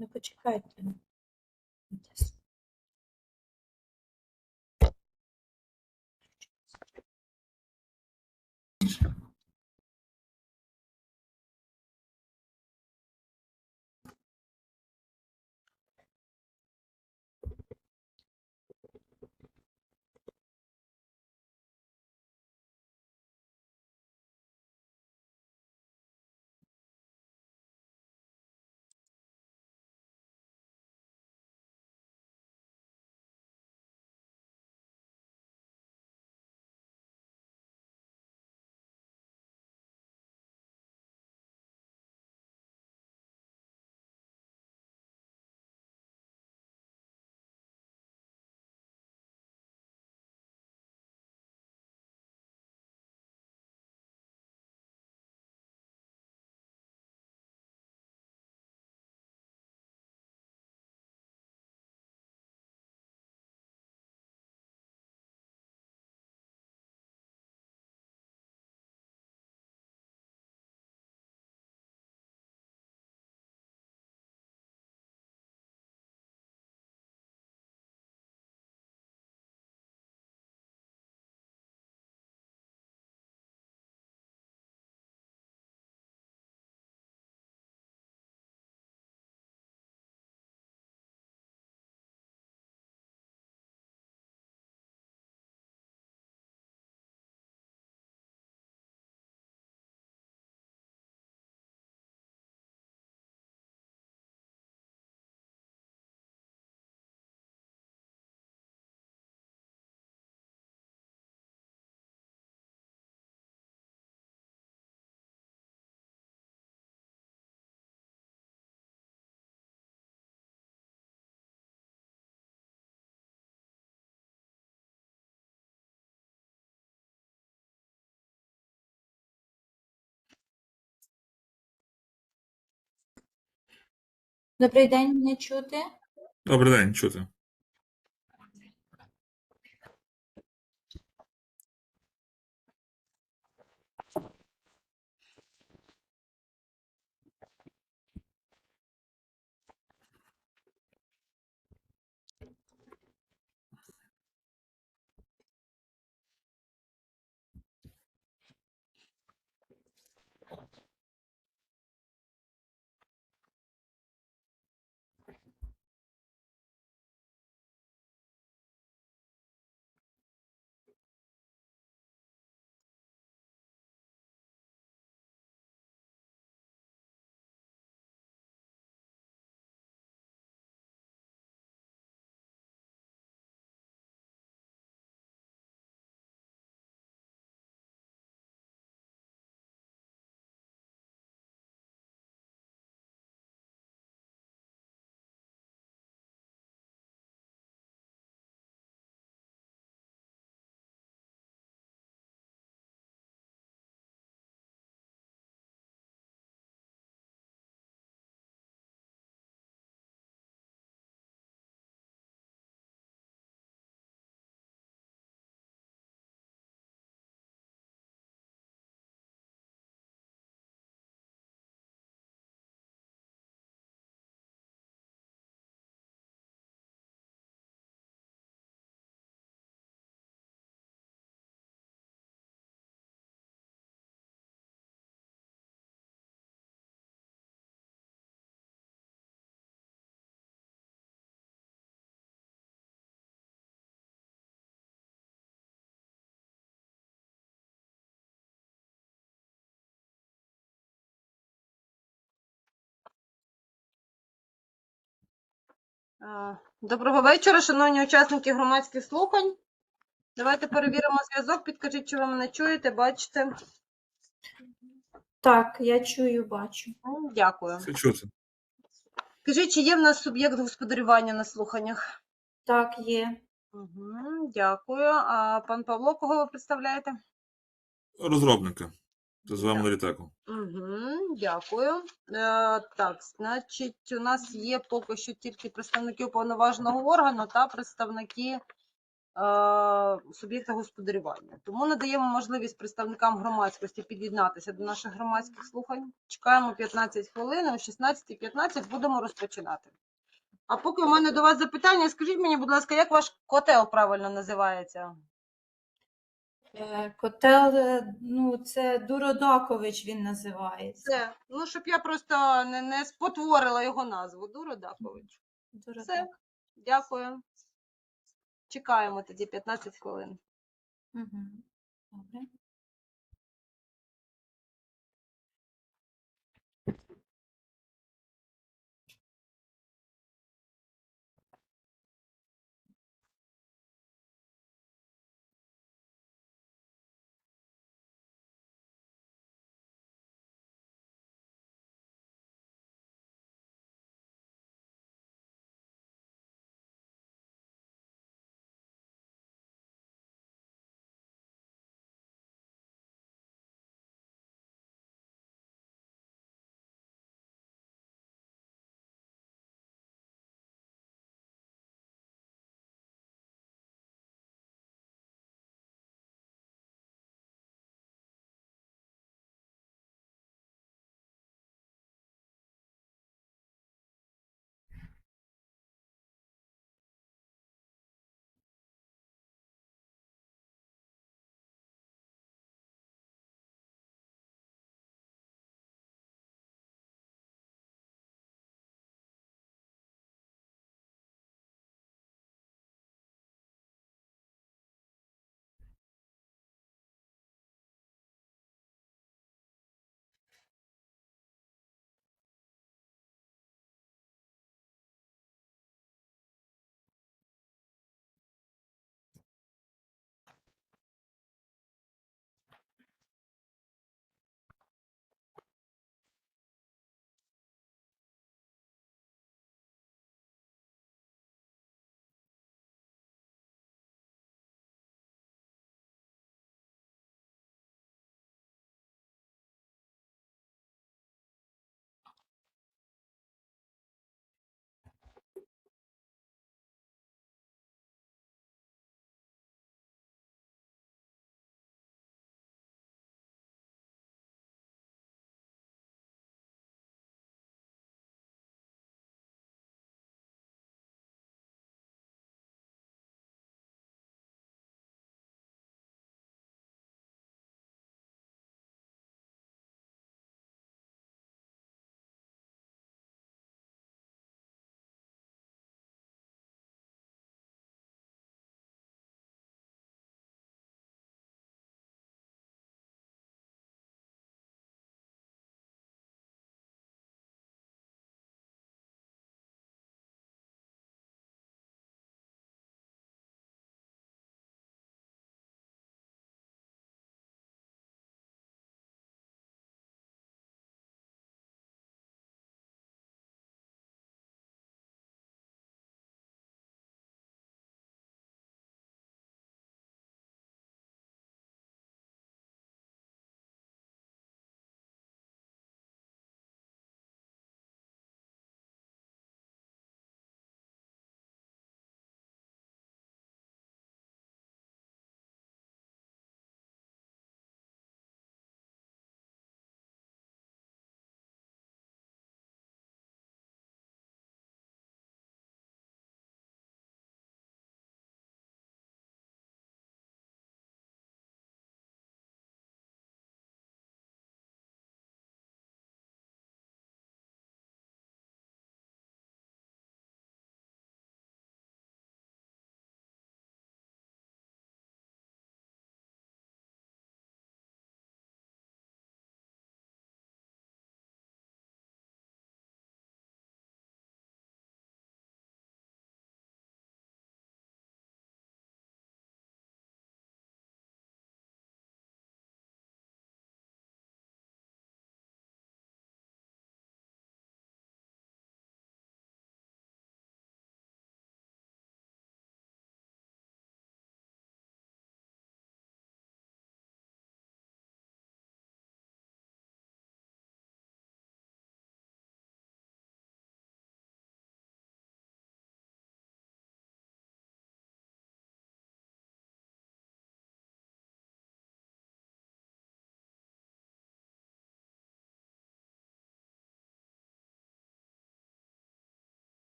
Не почекайте. Добрий день, мене чути? Добрий день, чути. Доброго вечора, шановні учасники громадських слухань. Давайте перевіримо зв'язок. Підкажіть, чи ви мене чуєте, бачите. Так, я чую, бачу. Дякую. Все чути. Скажіть, чи є в нас суб'єкт господарювання на слуханнях? Так, є. Угу, дякую. А пан Павло, кого ви представляєте? Розробника. Це з вами літаку. Угу, дякую. Е, так, значить, у нас є поки що тільки представники уповноваженого органу та представники е, суб'єкта господарювання. Тому надаємо можливість представникам громадськості під'єднатися до наших громадських слухань. Чекаємо 15 хвилин, о 16.15 будемо розпочинати. А поки у мене до вас запитання, скажіть мені, будь ласка, як ваш котел правильно називається? Е, Котел, е, ну, це Дуродакович він називається. Це, ну, щоб я просто не, не спотворила його назву. Дуродакович. Все, Дякую. Чекаємо тоді 15 хвилин. Угу. Добре.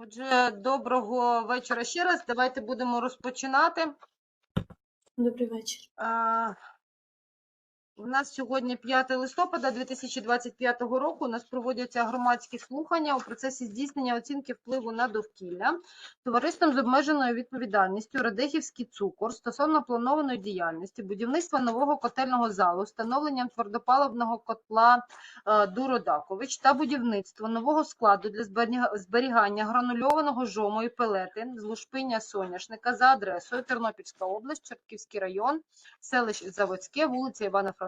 Отже, доброго вечора ще раз. Давайте будемо розпочинати. Добрий вечір. А, У нас сьогодні 5 листопада 2025 року. У нас проводяться громадські слухання у процесі здійснення оцінки впливу на довкілля товариством з обмеженою відповідальністю Радехівський цукор стосовно планованої діяльності будівництва нового котельного залу, встановленням твердопаливного котла е, Дуродакович та будівництво нового складу для зберігання гранульованого жому і пелети з лушпиння соняшника за адресою Тернопільська область, Чортківський район, селище Заводське, вулиця Івана Франка,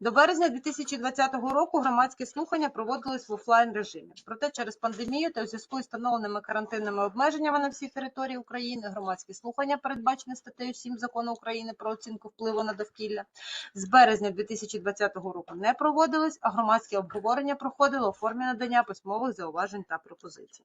До березня 2020 року громадські слухання проводились в офлайн режимі. Проте через пандемію та у зв'язку із встановленими карантинними обмеженнями на всій території України громадські слухання, передбачені статтею 7 закону України про оцінку впливу на довкілля, з березня 2020 року не проводились, а громадське обговорення проходило у формі надання письмових зауважень та пропозицій.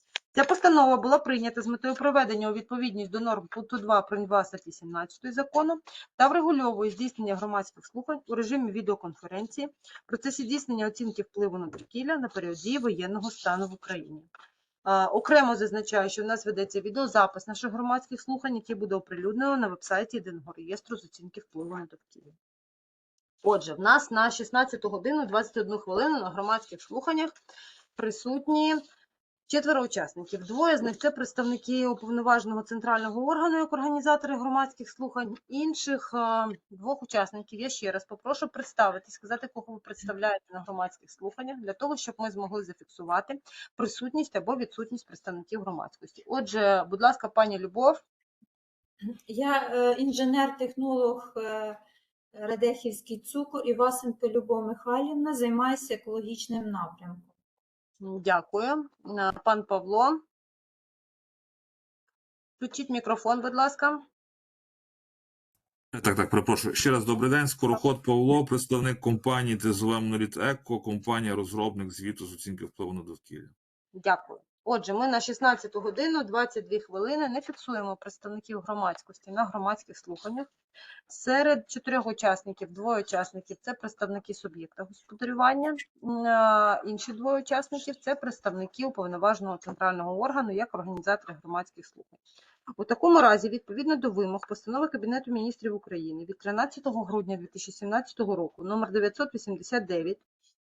Ця постанова була прийнята з метою приведення у відповідність до норм пункту 2 прим. 2 статті 17 закону та врегульовує здійснення громадських слухань у режимі відеоконференції в процесі здійснення оцінки впливу на довкілля на період дії воєнного стану в Україні. Окремо зазначаю, що в нас ведеться відеозапис наших громадських слухань, який буде оприлюднено на вебсайті єдиного реєстру з оцінки впливу на довкілля. Отже, в нас на 16 годину 21 хвилину на громадських слуханнях присутні четверо учасників. Двоє з них це представники уповноваженого центрального органу як організатори громадських слухань. Інших е, двох учасників я ще раз попрошу представити, сказати, кого ви представляєте на громадських слуханнях, для того, щоб ми змогли зафіксувати присутність або відсутність представників громадськості. Отже, будь ласка, пані Любов. Я е, інженер-технолог е, Радехівський цукор і Васенко Любов Михайлівна, займаюся екологічним напрямком. Дякую. Е, Пан Павло. Включіть мікрофон, будь ласка. Так, так, перепрошую. Ще раз добрий день. Скороход Павло, представник компанії ТЗВ Моноліт Еко, компанія розробник звіту з оцінки впливу на довкілля. Дякую. Отже, ми на 16 годину 22 хвилини не фіксуємо представників громадськості на громадських слуханнях. Серед чотирьох учасників, двоє учасників це представники суб'єкта господарювання, інші двоє учасників це представники уповноваженого центрального органу як організатори громадських слухань. У такому разі, відповідно до вимог постанови Кабінету міністрів України від 13 грудня 2017 року, номер 989,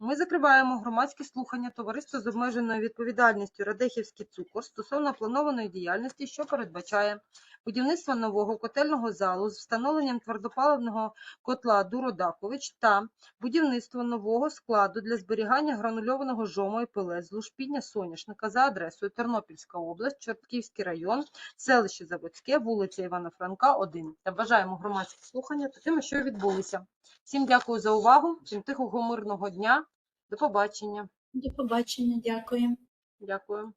ми закриваємо громадські слухання товариства з обмеженою відповідальністю Радехівський цукор стосовно планованої діяльності, що передбачає будівництва нового котельного залу з встановленням твердопаливного котла Дуродакович та будівництво нового складу для зберігання гранульованого жому і пилет з лушпіння соняшника за адресою Тернопільська область, Чортківський район, селище Заводське, вулиця Івана Франка, 1. Та бажаємо громадських слухання та тими, що відбулися. Всім дякую за увагу, всім тихого мирного дня. До побачення. До побачення, дякую. Дякую.